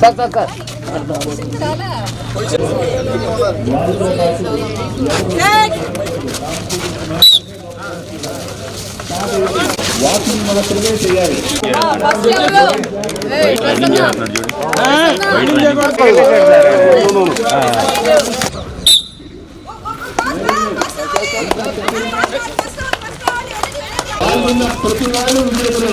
Sir sir sir walking మన పిల్లలే చేయాలి ప్రతి వాళ్ళు ఉండేది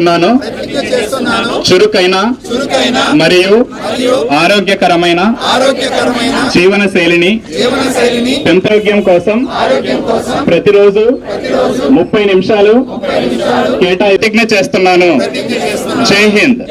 చేస్తున్నాను చురుకైన చురుకైన మరియు ఆరోగ్యకరమైన ఆరోగ్యకరమైన జీవన శైలిని పెంపొందడం కోసం ఆరోగ్యం కోసం ప్రతిరోజు ముప్పై నిమిషాలు కేటాయి ప్రతిజ్ఞ చేస్తున్నాను. జై హింద్.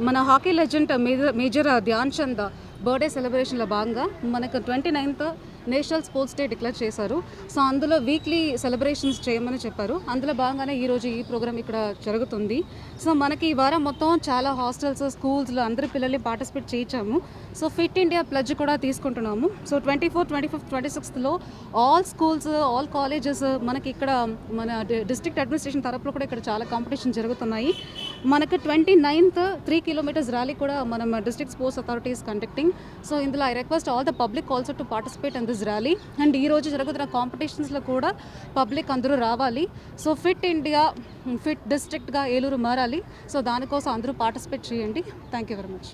మన hockey legend major major Dhyan Chand birthday సెలబ్రేషన్లో భాగంగా మనకు twenty ninth national sports day declare చేశారు. సో అందులో వీక్లీ సెలబ్రేషన్స్ చేయమని చెప్పారు. అందులో భాగంగానే ఈరోజు ఈ ప్రోగ్రామ్ ఇక్కడ జరుగుతుంది. సో మనకి ఈ వారం మొత్తం చాలా హాస్టల్స్ స్కూల్స్లో అందరి పిల్లల్ని పార్టిసిపేట్ చేయించాము. సో ఫిట్ ఇండియా ప్లజ్ కూడా తీసుకుంటున్నాము. So twenty four twenty fifth twenty సిక్స్త్లో all schools all colleges మనకి ఇక్కడ మన డిస్ట్రిక్ట్ అడ్మినిస్ట్రేషన్ తరపులో కూడా ఇక్కడ చాలా కాంపిటీషన్ జరుగుతున్నాయి. మనకు twenty ninth three kilometers rally కూడా మనం district sports authorities conducting so ఇందులో I request all the public also to participate and this rally. And ఈ రోజు జరుగుతున్న కాంపిటీషన్స్లో కూడా పబ్లిక్ అందరూ రావాలి. సో ఫిట్ ఇండియా ఫిట్ డిస్ట్రిక్ట్గా ఏలూరు మారాలి. సో దానికోసం అందరూ పార్టిసిపేట్ చేయండి. Thank you very much